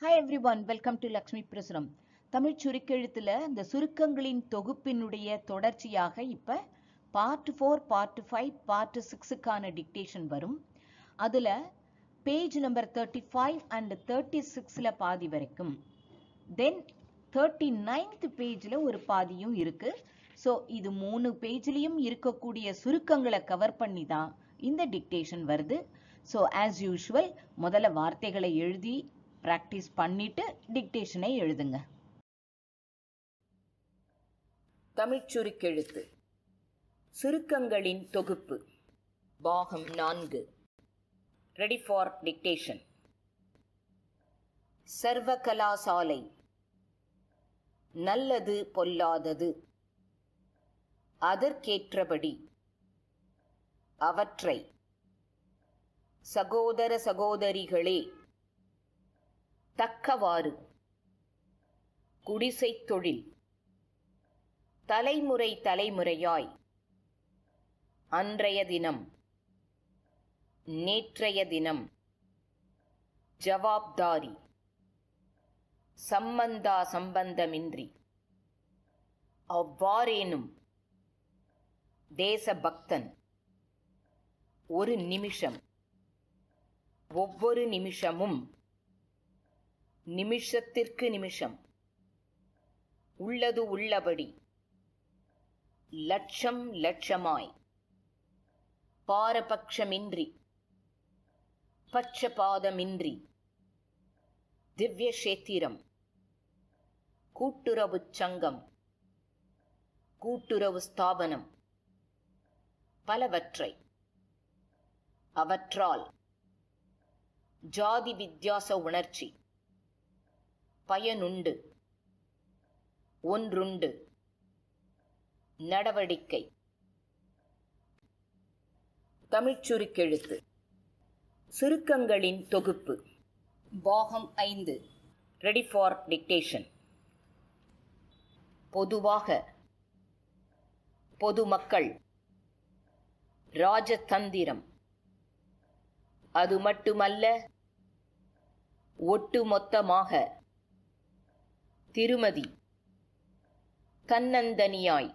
Hi everyone welcome to Lakshmi பிரசுரம் Tamil சுருக்கெழுத்தில் இந்த சுருக்கங்களின் தொகுப்பினுடைய தொடர்ச்சியாக இப்போ part four part five part சிக்ஸுக்கான dictation வரும். அதில் page number thirty five and thirty சிக்ஸில் பாதி வரைக்கும். தென் தேர்ட்டி நைன்த் பேஜில் ஒரு பாதியும் இருக்குது ஸோ இது மூணு பேஜ்லேயும் இருக்கக்கூடிய சுருக்கங்களை கவர் பண்ணி தான் இந்த டிக்டேஷன் வருது. ஸோ ஆஸ் யூஷுவல் முதல்ல வார்த்தைகளை எழுதி ப்ராக்டிஸ் பண்ணிட்டு டிக்டேஷனை எழுதுங்க. தமிழ்ச் சுருக்கெழுத்து. சுருக்கங்களின் தொகுப்பு. பாகம் நான்கு. ரெடி ஃபார் டிக்டேஷன் சர்வ கலாசாலை நல்லது பொல்லாதது. அதற்கேற்றபடி. அவற்றை. சகோதர சகோதரிகளே தக்கவாறு. குடிசைத் தொழில். தலைமுறை தலைமுறையாய். அன்றைய தினம். நேற்றைய தினம். ஜவாப்தாரி. சம்பந்தா சம்பந்தமின்றி. அவ்வாறேனும். தேசபக்தன். ஒரு நிமிஷம். ஒவ்வொரு நிமிஷமும் நிமிஷத்திற்கு நிமிஷம். உள்ளது உள்ளபடி. லட்சம் லட்சமாய். பாரபட்சமின்றி. பட்சபாதமின்றி. திவ்ய சேத்திரம் கூட்டுறவு சங்கம். கூட்டுறவு ஸ்தாபனம். பலவற்றை. அவற்றால். ஜாதி வித்தியாச உணர்ச்சி. பயனுண்டு. ஒன்றுண்டு. நடவடிக்கை. தமிழ்ச் சுருக்கெழுத்து. சுருக்கங்களின் தொகுப்பு. பாகம் ஐந்து. ரெடி ஃபார் டிக்டேஷன் பொதுவாக. பொதுமக்கள். ராஜதந்திரம். அது மட்டுமல்ல. ஒட்டுமொத்தமாக. திருமதி. கண்ணந்தனியாய்.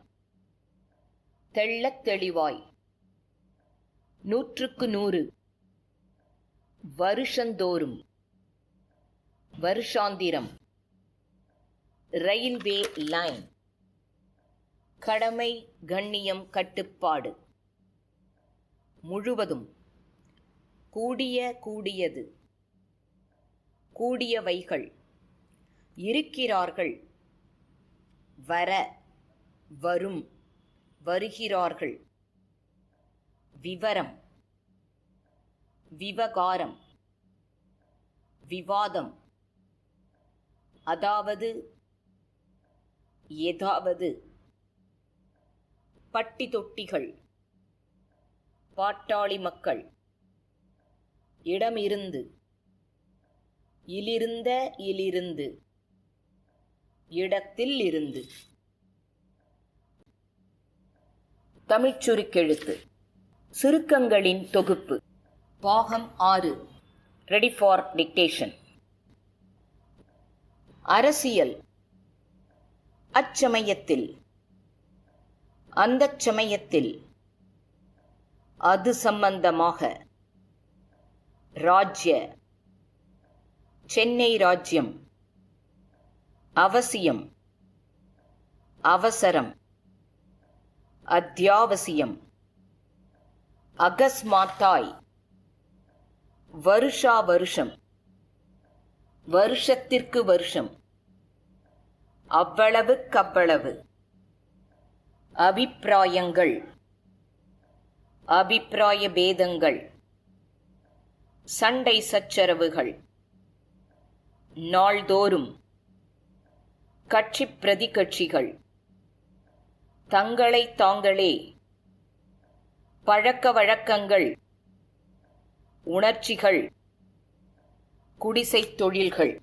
தெள்ளத் தெளிவாய். நூற்றுக்கு நூறு. வருஷந்தோறும். வருஷாந்திரம். Railway line. கடமை கண்ணியம் கட்டுப்பாடு. முழுவதும். கூடிய கூடியது. கூடியவைகள். இருக்கிறார்கள். வர வரும் வருகிறார்கள். விவரம் விவகாரம் விவாதம் அதாவது ஏதாவது பட்டி தொட்டிகள் பாட்டாளி மக்கள் இடமிருந்து இலிருந்த இலிருந்து. இடத்தில் இருந்து தமிழ்ச் சுருக்கெழுத்து. சுருக்கங்களின் தொகுப்பு. பாகம் ஆறு. ரெடி ஃபார் டிக்டேஷன் அரசியல். அச்சமயத்தில். அந்த சமயத்தில் அது சம்பந்தமாக. ராஜ்ய. சென்னை ராஜ்யம். அவசியம். அவசரம். அத்தியாவசியம். அகஸ்மாத்தாய். வருஷா வருஷம். வருஷத்திற்கு வருஷம். அவ்வளவுக்கவ்வளவு. அபிப்பிராயங்கள். அபிப்பிராய பேதங்கள். சண்டை சச்சரவுகள். நாள்தோறும். கட்சி பிரதி கட்சிகள் தங்களை தாங்களே. பழக்க வழக்கங்கள். உணர்ச்சிகள். குடிசைத் தொழில்கள்.